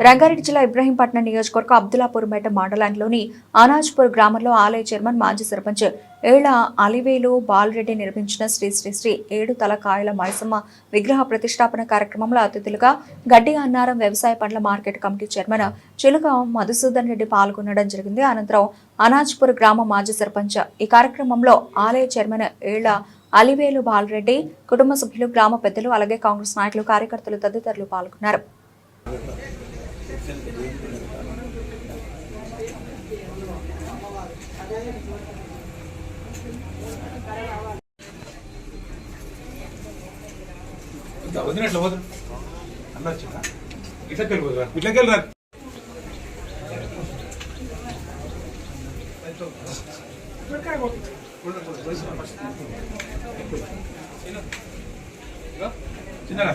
రంగారెడ్డి జిల్లా ఇబ్రహీంపట్నం నియోజకవర్గం అబ్దులాపూర్పేట మండలంలోని అనాజ్పూర్ గ్రామంలో ఆలయ చైర్మన్ మాజీ సర్పంచ్ ఏళ్ళ అలివేలు బాలరెడ్డి నిర్మించిన శ్రీ శ్రీ శ్రీ ఏడు తలకాయల మైసమ్మ విగ్రహ ప్రతిష్టాపన కార్యక్రమంలో అతిథులుగా గడ్డి అన్నారం వ్యవసాయ పండ్ల మార్కెట్ కమిటీ చైర్మన్ చిలుక మధుసూదన్ రెడ్డి పాల్గొనడం జరిగింది. అనంతరం అనాజ్పూర్ గ్రామ మాజీ సర్పంచ్ ఈ కార్యక్రమంలో ఆలయ చైర్మన్ ఏళ్ళ అలివేలు బాలరెడ్డి కుటుంబ సభ్యులు గ్రామ పెద్దలు అలాగే కాంగ్రెస్ నాయకులు కార్యకర్తలు తదితరులు పాల్గొన్నారు. వదినట్లు వదిన అన్న చిన్న ఇట్లకి వెళ్ళిపోతురా ఇట్లకి వెళ్ళరా చిన్నగా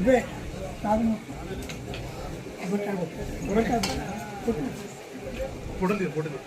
ఇస్తే చేద్దాం పుడుంది పుడుంది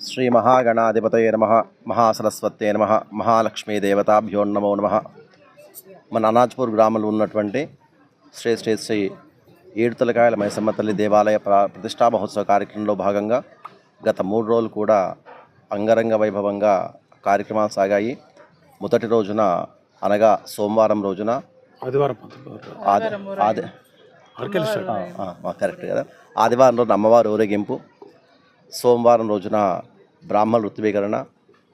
శ్రీ మహాగణాధిపతయ నమ మహాసరస్వతే నమ మహాలక్ష్మీ దేవతాభ్యో నమో నమ. మన అనాజ్పూర్ గ్రామంలో ఉన్నటువంటి శ్రీ శ్రీ శ్రీ ఏడుతలకాయల మైసమ్మ తల్లి దేవాలయ ప్ర ప్రతిష్టా మహోత్సవ కార్యక్రమంలో భాగంగా గత మూడు రోజులు కూడా అంగరంగ వైభవంగా కార్యక్రమాలు సాగాయి. మొదటి రోజున అనగా సోమవారం రోజున ఆదివారం ఆది ఆది ఆ, ఆ, కరెక్ట్ కదా. ఆదివారం రోజున అమ్మవారి ఊరేగింపు సోమవారం రోజున బ్రాహ్మణ ఋత్వీకరణ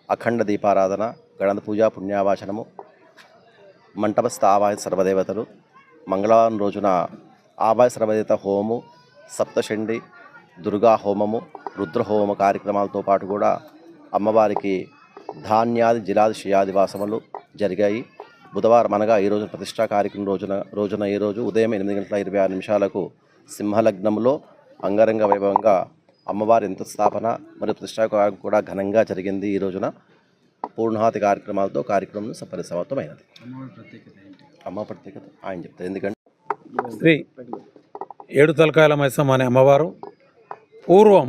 అఖండ దీపారాధన గణపతి పూజ పుణ్యావాచనము మంటపస్థ ఆవాహ సర్వదేవతలు మంగళవారం రోజున ఆవాహ సర్వదేవత హోమము సప్తషండి దుర్గా హోమము రుద్రహోమ కార్యక్రమాలతో పాటు కూడా అమ్మవారికి ధాన్యాది జిలాది శయాదివాసములు జరిగాయి. బుధవారం అనగా ఈ రోజు ప్రతిష్టా కార్యక్రమం రోజున రోజున ఈ రోజు ఉదయం ఎనిమిది గంటల ఇరవై ఆరు నిమిషాలకు సింహలగ్నంలో అంగరంగ వైభవంగా అమ్మవారి ఇంత స్థాపన మరియు ప్రతిష్టా కార్యక్రమం కూడా ఘనంగా జరిగింది. ఈ రోజున పూర్ణాహతి కార్యక్రమాలతో కార్యక్రమం సఫలితమైనది అమ్మ ప్రత్యేకత ఆయన చెప్తారు. ఎందుకంటే శ్రీ ఏడు తలకాయల మైసమ్మ అనే అమ్మవారు పూర్వం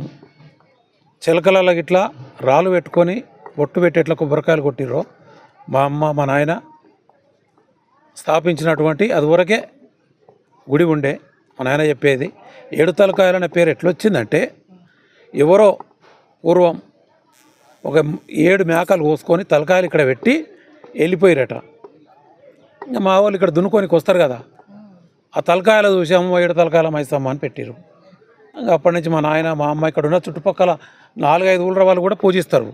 చిలకల గిట్లా రాళ్ళు పెట్టుకొని ఒట్టు పెట్టి కొబ్బరికాయలు కొట్టిర్రో మా అమ్మ మా నాయన స్థాపించినటువంటి అది వరకే గుడి ఉండే మా నాయన చెప్పేది. ఏడు తలకాయలు అనే పేరు ఎట్లొచ్చిందంటే ఎవరో పూర్వం ఒక ఏడు మేకలు కోసుకొని తలకాయలు ఇక్కడ పెట్టి వెళ్ళిపోయారట. ఇంకా మా వాళ్ళు ఇక్కడ దున్నుకోనికి వస్తారు కదా. ఆ తలకాయలు చూసాము ఏడు తలకాయల మైసమ్మ అని పెట్టారు ఇంకా అప్పటి నుంచి మా నాయన మా అమ్మ ఇక్కడ ఉన్న చుట్టుపక్కల నాలుగైదు ఊళ్ళ వాళ్ళు కూడా పూజిస్తారు.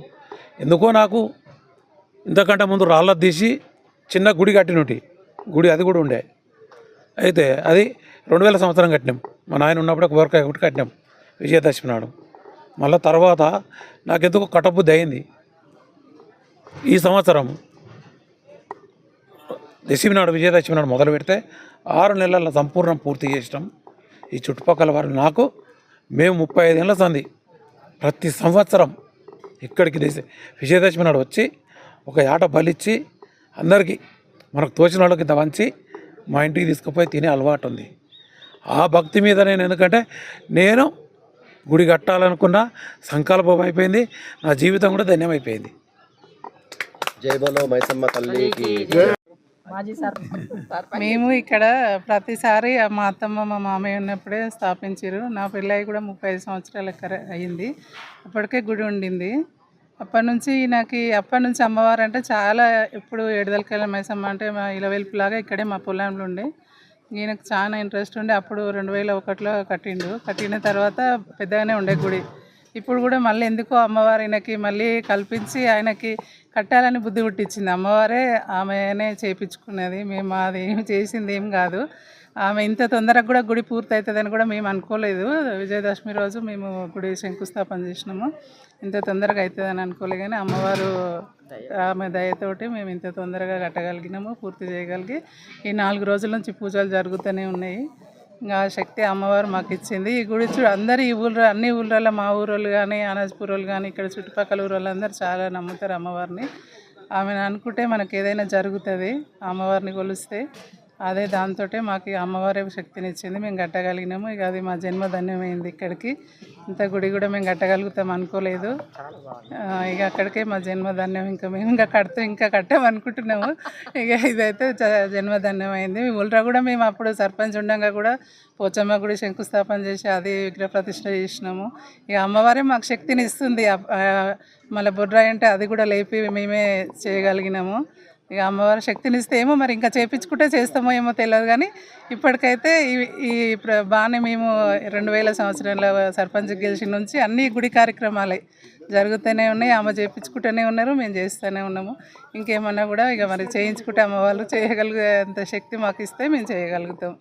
ఎందుకో నాకు ఇంతకంటే ముందు రాళ్ళ తీసి చిన్న గుడి కట్టినటి గుడి అది కూడా ఉండే. అయితే అది రెండు వేల సంవత్సరం కట్టినాం. మా నాయన ఉన్నప్పుడు ఒక కొబ్బరికాయ ఒకటి కట్టినాం. విజయదశమి నాడు. మళ్ళీ తర్వాత నాకెందుకు కట్టబుద్ధి అయింది. ఈ సంవత్సరం దశమి నాడు విజయదశమి నాడు మొదలు పెడితే ఆరు నెలల సంపూర్ణం పూర్తి చేసినాం. ఈ చుట్టుపక్కల వారు నాకు మేము ముప్పై ఐదేళ్ళ సంది ప్రతి సంవత్సరం ఇక్కడికి దేశ విజయదశమి నాడు వచ్చి ఒక ఏట బలిచ్చి అందరికీ మనకు తోచిన వాళ్ళకి ఇంత వంచి మా ఇంటికి తీసుకుపోయి తినే అలవాటు ఉంది. ఆ భక్తి మీద నేను ఎందుకంటే నేను గుడి కట్టాలనుకున్న సంకల్పం అయిపోయింది నా జీవితం కూడా ధన్యమైపోయింది. జై బలో మైసమ్మ తల్లికి. మేము ఇక్కడ ప్రతిసారి మా అత్తమ్మ మా మామయ్య ఉన్నప్పుడే స్థాపించారు నా పెళ్ళి కూడా ముప్పై ఐదు సంవత్సరాల అయింది అప్పటికే గుడి ఉండింది. అప్పటి నుంచి నాకు అప్పటి నుంచి అమ్మవారు అంటే చాలా ఎప్పుడు ఏడుదలకెళ్ళ మైసమ్మ అంటే మా ఇలవెల్పులాగా ఇక్కడే మా పొలంలో ఉండే. ఈయనకు చాలా ఇంట్రెస్ట్ ఉండే. అప్పుడు రెండు వేల ఒకటిలో కట్టిండు. కట్టిన తర్వాత పెద్దగానే ఉండే గుడి. ఇప్పుడు కూడా మళ్ళీ ఎందుకో అమ్మవారు ఆయనకి మళ్ళీ కల్పించి ఆయనకి కట్టాలని బుద్ధి పుట్టించింది. అమ్మవారే ఆమెనే చేయించుకున్నది మేము అది ఏం చేసింది ఏం కాదు. ఆమె ఇంత తొందరగా కూడా గుడి పూర్తవుతుందని కూడా మేము అనుకోలేదు. విజయదశమి రోజు మేము గుడి శంకుస్థాపన చేసినాము. ఇంత తొందరగా అవుతుందని అనుకోలే కానీ అమ్మవారు ఆమె దయతోటి మేము ఇంత తొందరగా కట్టగలిగినాము పూర్తి చేయగలిగి ఈ నాలుగు రోజుల నుంచి పూజలు జరుగుతూనే ఉన్నాయి. ఇంకా శక్తి అమ్మవారు మాకు ఇచ్చింది. ఈ గుడి చూ అందరు ఈ ఊళ్ళో అన్ని ఊళ్ళల్లో మా ఊరోళ్ళు కానీ అనాజ్పూర్ వాళ్ళు కానీ ఇక్కడ చుట్టుపక్కల ఊరోళ్ళు అందరూ చాలా నమ్ముతారు అమ్మవారిని. ఆమెను అనుకుంటే మనకి ఏదైనా జరుగుతుంది అమ్మవారిని కొలిస్తే. అదే దాంతో మాకు ఈ అమ్మవారే శక్తిని ఇచ్చింది మేము కట్టగలిగినాము. ఇక అది మా జన్మ ధన్యమైంది ఇక్కడికి. ఇంత గుడి కూడా మేము కట్టగలుగుతాం అనుకోలేదు. ఇక అక్కడికే మా జన్మ ధన్యం ఇంకా మేము ఇంకా కడుతూ ఇంకా కట్టామనుకుంటున్నాము. ఇక ఇదైతే జ- జన్మ ధన్యమైంది ఊళ్ళో కూడా మేము అప్పుడు సర్పంచ్ ఉండగా కూడా పోచమ్మ గుడి శంకుస్థాపన చేసి అది విగ్రహ ప్రతిష్ట చేసినాము. ఇక అమ్మవారే మాకు శక్తిని ఇస్తుంది మళ్ళీ బొడ్రాయి అంటే అది కూడా లేపి మేమే చేయగలిగినాము. ఇక అమ్మవారి శక్తినిస్తే ఏమో మరి ఇంకా చేపించుకుంటే చేస్తామో ఏమో తెలియదు కానీ ఇప్పటికైతే ఈ ప్ర- బాగానే మేము రెండు వేల సంవత్సరాల సర్పంచ్ గెలిచి నుంచి అన్ని గుడి కార్యక్రమాలే జరుగుతూనే ఉన్నాయి. ఆమె చేయించుకుంటూనే ఉన్నారు మేము చేస్తూనే ఉన్నాము. ఇంకేమన్నా కూడా ఇక మరి చేయించుకుంటే అమ్మవాళ్ళు చేయగలిగే అంత శక్తి మాకు ఇస్తే మేము చేయగలుగుతాం.